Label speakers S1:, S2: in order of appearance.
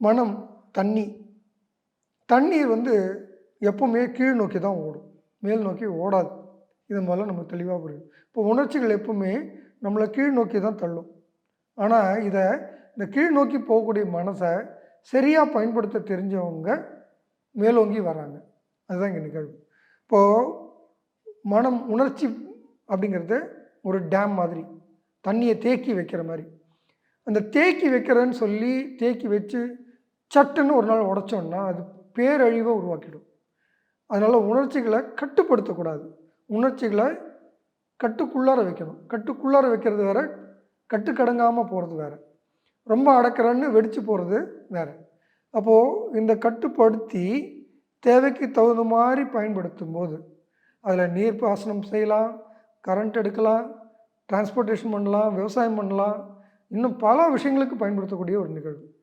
S1: மனம் தண்ணி. தண்ணீர் வந்து எப்போவுமே கீழ் நோக்கி தான் ஓடும். மேல் நோக்கி ஓடாது. இது மாதிரிலாம் நமக்கு தெளிவாக புரியும். இப்போ உணர்ச்சிகள் எப்பவுமே நம்மளை கீழ் நோக்கி தான் தள்ளும். ஆனால் இதை இந்த கீழ் நோக்கி போகக்கூடிய மனசை சரியாக பயன்படுத்த தெரிஞ்சவங்க மேலோங்கி வராங்க. அதுதான் இங்கே நிகழ்வு. இப்போது மனம் உணர்ச்சி அப்படிங்கிறது ஒரு டேம் மாதிரி தண்ணியை தேக்கி வைக்கிற மாதிரி. அந்த தேக்கி வைக்கிறேன்னு சொல்லி தேக்கி வச்சு சட்டுன்னு ஒரு நாள் உடைச்சோன்னா அது பேரழிவை உருவாக்கிடும். அதனால் உணர்ச்சிகளை கட்டுப்படுத்தக்கூடாது. உணர்ச்சிகளை கட்டுக்குள்ளார வைக்கணும். கட்டுக்குள்ளார வைக்கிறது வேற கட்டுக்கடங்காமல் போகிறது வேற. ரொம்ப அடக்கிறன்னு வெடித்து போகிறது வேற. அப்போது இந்த கட்டுப்படுத்தி தேவைக்கு தகுந்த மாதிரி பயன்படுத்தும் போது அதில் நீர் பாசனம் செய்யலாம் கரண்ட் எடுக்கலாம் டிரான்ஸ்போர்ட்டேஷன் பண்ணலாம் விவசாயம் பண்ணலாம் இன்னும் பல விஷயங்களுக்கு பயன்படுத்தக்கூடிய ஒரு நிகழ்வு.